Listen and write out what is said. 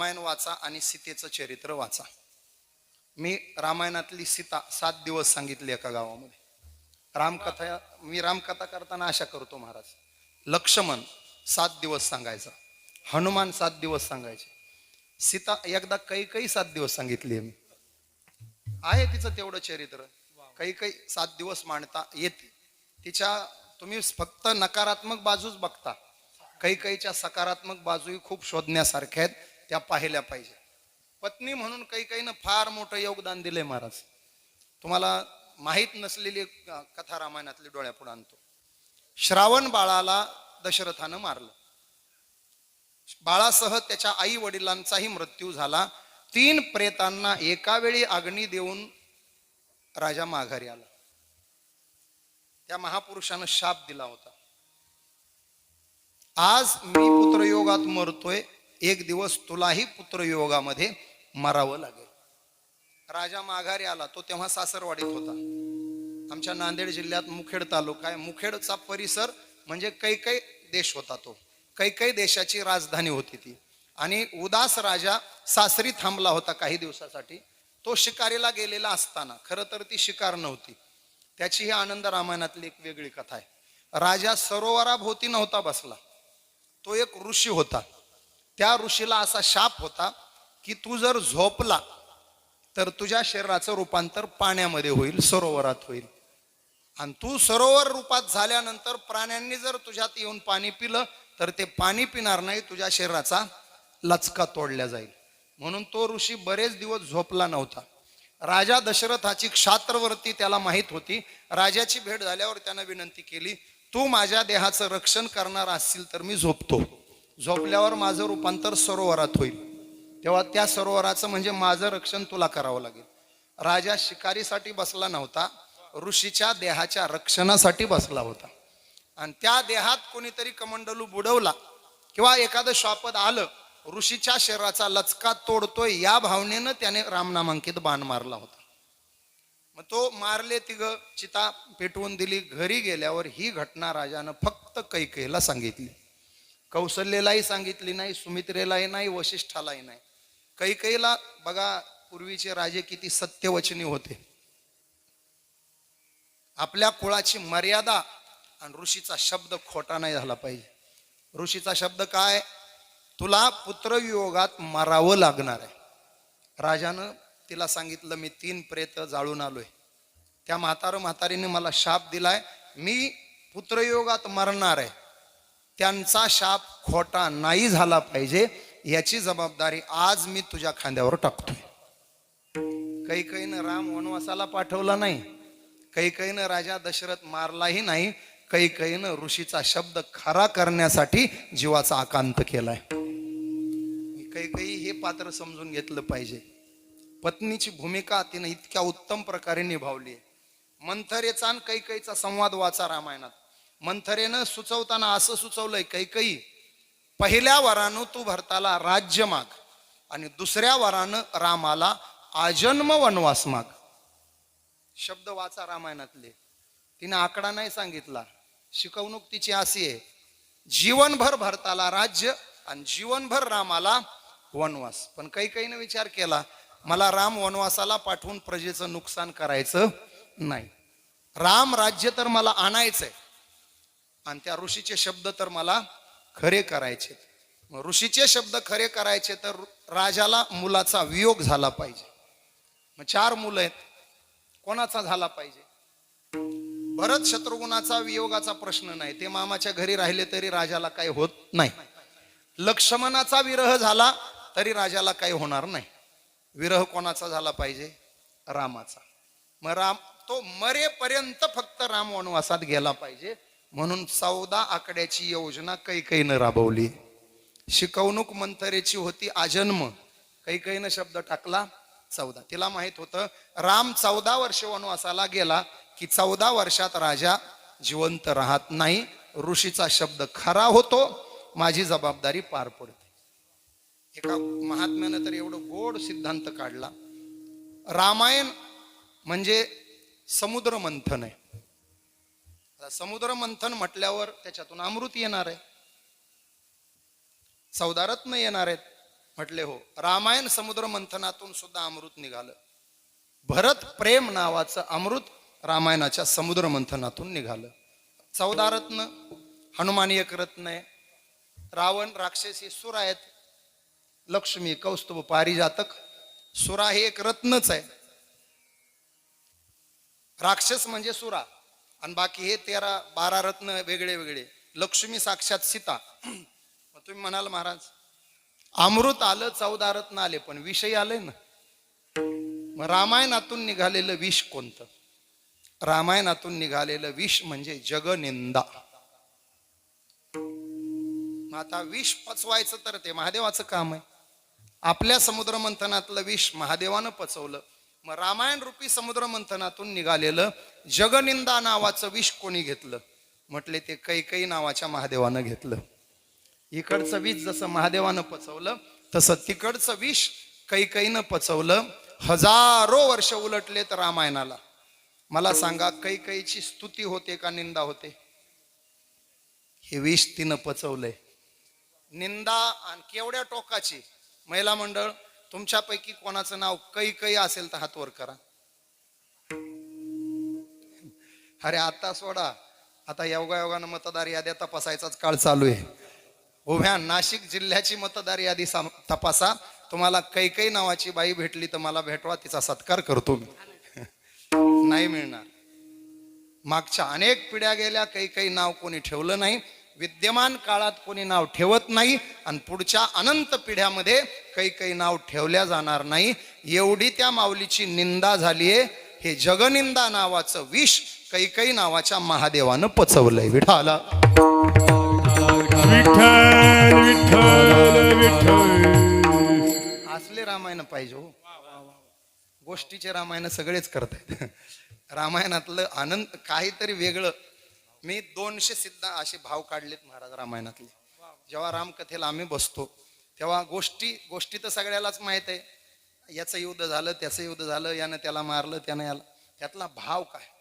रामायण वाचा आणि सीतेचं चरित्र वाचा. मी रामायणातली सीता सात दिवस सांगितली एका गावामध्ये. रामकथा मी रामकथा करताना आशा करतो महाराज लक्ष्मण सात दिवस सांगायचा हनुमान सात दिवस सांगायचे. सीता एकदा काही काही सात दिवस सांगितली आहे मी. आहे तिचं तेवढं चरित्र. काही काही सात दिवस मांडता येते. तिच्या तुम्ही फक्त नकारात्मक बाजूच बघता. काही काहीच्या सकारात्मक बाजूही खूप शोधण्यासारख्या आहेत. त्या पाहिल्या पाहिजे. पत्नी म्हणून काही काहीनं फार मोठं योगदान दिलंय महाराज. तुम्हाला माहीत नसलेली कथा रामायणातली डोळ्यापुढे आणतो. श्रावण बाळाला दशरथानं मारलं. बाळासह त्याच्या आई वडिलांचाही मृत्यू झाला. तीन प्रेतांना एका वेळी अग्नी देऊन राजा माघारी आला. त्या महापुरुषानं शाप दिला होता. आज मी पुत्रयोगात मरतोय. एक दिवस तुलाही पुत्रयोगामध्ये मरावं लागेल. राजा माघारी आला तो तेव्हा सासरवाडीत होता. आमच्या नांदेड जिल्ह्यात मुखेड तालुका आहे. मुखेडचा परिसर म्हणजे कैकै देश होता तो. कैकै देशाची राजधानी होती ती. आणि उदास राजा सासरी थांबला होता काही दिवसासाठी. तो शिकारीला गेलेला असताना खरं तर ती शिकार नव्हती. त्याची ही आनंद रामायणातली एक वेगळी कथा आहे. राजा सरोवराभोवती नव्हता बसला. तो एक ऋषी होता. त्या ऋषीला असा शाप होता की तू जर झोपला तर तुझ्या शरीराचं रूपांतर पाण्यामध्ये होईल सरोवरात होईल. आणि तू सरोवर रूपात झाल्यानंतर प्राण्यांनी जर तुझ्यात येऊन पाणी पिलं तर ते पाणी पिणार नाही तुझ्या शरीराचा लचका तोडल्या जाईल. म्हणून तो ऋषी बरेच दिवस झोपला नव्हता. राजा दशरथाची क्षात्रवर्ती त्याला माहीत होती. राजाची भेट झाल्यावर त्यानं विनंती केली तू माझ्या देहाचं रक्षण करणार असशील तर मी झोपतो. झोपल्यावर माझं रूपांतर सरोवरात होईल. तेव्हा त्या सरोवराचं म्हणजे माझं रक्षण तुला करावं लागेल. राजा शिकारीसाठी बसला नव्हता ऋषीच्या देहाच्या रक्षणासाठी बसला होता. आणि त्या देहात कोणीतरी कमंडलू बुडवला किंवा एखादं श्वापद आलं ऋषीच्या शरीराचा लचका तोडतोय या भावनेनं त्याने रामनामांकित बाण मारला होता. मग तो मारले तिघ चिता पेटवून दिली घरी गेल्यावर ही घटना राजानं फक्त कैकेला सांगितली. कौशल्यलाही सांगितली नाही सुमित्रेलाही नाही वशिष्ठालाही नाही. कैकेला बघा पूर्वीचे राजे किती सत्यवचनी होते. आपल्या कुळाची मर्यादा आणि ऋषीचा शब्द खोटा नाही झाला पाहिजे. ऋषीचा शब्द काय? तुला पुत्रवियोगात मरावं लागणार आहे. राजानं तिला सांगितलं मी तीन प्रेत जाळून आलोय. त्या म्हातार म्हातारीने मला शाप दिलाय. मी पुत्रयोगात मरणार आहे. त्यांचा शाप खोटा नाही झाला पाहिजे याची जबाबदारी आज मी तुझ्या खांद्यावर टाकतोय. काही काहीनं राम वनवासाला पाठवला नाही काही काहीनं राजा दशरथ मारलाही नाही काही काहीनं ऋषीचा शब्द खरा करण्यासाठी जीवाचा आकांत केलाय. काही काही हे पात्र समजून घेतलं पाहिजे. पत्नीची भूमिका तिनं इतक्या उत्तम प्रकारे निभावली आहे. मंथरेचा आणि कैकईचा संवाद वाचा रामायणात. मंथरेनं सुचवताना असं सुचवलंय कैकई पहिल्या वरानं तू भरताला राज्य माग आणि दुसऱ्या वरानं रामाला आजन्म वनवास माग. शब्द वाचा रामायणातले. तिने आकडा नाही सांगितला. शिकवणूक तिची अशी आहे जीवनभर भरताला राज्य आणि जीवनभर रामाला वनवास. पण काही काहीनं विचार केला मला राम वनवासाला पाठवून प्रजेचं नुकसान करायचं नाही. राम राज्य तर मला आणायचंय आणि त्या ऋषीचे शब्द तर मला खरे करायचे ऋषीचे शब्द खरे करायचे तर राजाला मुलाचा वियोग झाला पाहिजे. मग चार मुलं आहेत. कोणाचा झाला पाहिजे? भरत शत्रुघ्नाचा वियोगाचा प्रश्न नाही. ते मामाच्या घरी राहिले तरी राजाला काही होत नाही. लक्ष्मणाचा विरह झाला तरी राजाला काही होणार नाही. विरह कोणाचा झाला पाहिजे? रामाचा. मग राम तो मरेपर्यंत फक्त राम वनवासात गेला पाहिजे. म्हणून चौदा आकड्याची योजना कैकईनं राबवली. शिकवणूक मंथरेची होती आजन्म. कैकईनं शब्द टाकला? चौदा. तिला माहीत होतं राम चौदा वर्ष वनवासाला गेला की चौदा वर्षात राजा जिवंत राहत नाही. ऋषीचा शब्द खरा होतो माझी जबाबदारी पार पडते. एका महात्म्यानं तर एवढं गोड सिद्धांत काढला. रामायण म्हणजे समुद्र मंथन आहे. समुद्र मंथन म्हटल्यावर त्याच्यातून अमृत येणार आहे. सौदारत्न येणार आहेत म्हटले हो. रामायण समुद्र मंथनातून सुद्धा अमृत निघालं. भरत प्रेम नावाचं अमृत रामायणाच्या समुद्र मंथनातून निघालं. चौदारत्न हनुमान एक रत्न आहे रावण राक्षस हे सुर आहेत लक्ष्मी कौस्तुभ पारिजातक सुरा हे एक रत्नच आहे. राक्षस म्हणजे सुरा. आणि बाकी हे तेरा बारा रत्न वेगळे वेगळे. लक्ष्मी साक्षात सीता. मग तुम्ही म्हणाल महाराज अमृत आलं चौदा रत्न आले पण विषय आले ना. मग रामायणातून निघालेलं विष कोणतं? रामायणातून निघालेलं विष म्हणजे जगनिंदा. आता विष पचवायचं तर ते महादेवाचं काम आहे. आपल्या समुद्र मंथनातलं विष महादेवानं पचवलं. मग रामायण रूपी समुद्र मंथनातून निघालेलं जगनिंदा नावाचं विष कोणी घेतलं? म्हटले ते कैकई नावाच्या महादेवानं घेतलं. इकडचं विष जसं महादेवानं पचवलं तसं तिकडचं विष कैकईनं पचवलं. हजारो वर्ष उलटलेत रामायणाला. मला सांगा कैकईची स्तुती होते का निंदा होते? हे विष तिनं पचवलंय. निंदा आणि केवढ्या टोकाची. महिला मंडळ तुमच्यापैकी कोणाचं नाव कै कै असेल तर हात वर करा. अरे आता सोडा. आता योगायोगानं मतदार याद्या तपासायचाच काळ चालू आहे. उभ्या नाशिक जिल्ह्याची मतदार यादी तपासा. तुम्हाला कैकई नावाची बाई भेटली तर मला भेटवा तिचा सत्कार करतो मी. नाही मिळणार. मागच्या अनेक पिढ्या गेल्या काही काही नाव कोणी ठेवलं नाही. विद्यमान काळात कोणी नाव ठेवत नाही. आणि पुढच्या अनंत पिढ्यामध्ये काही काही नाव ठेवल्या जाणार नाही. एवढी त्या माऊलीची निंदा झालीये हे जगनिंदा नावाचं विष काही काही नावाच्या महादेवानं पचवलंय. विठाला असले रामायण पाहिजे हो. गोष्टीचे रामायण सगळेच करतायत. रामायणातलं आनंद काहीतरी वेगळं. मी दोनशे सिद्ध असे भाव काढलेत महाराज रामायणातले. जेव्हा रामकथेला आम्ही बसतो तेव्हा गोष्टी गोष्टी तर सगळ्यालाच माहीत आहे. याचं युद्ध झालं त्याचं युद्ध झालं यानं त्याला मारलं त्यानं याला. त्यातला भाव काय?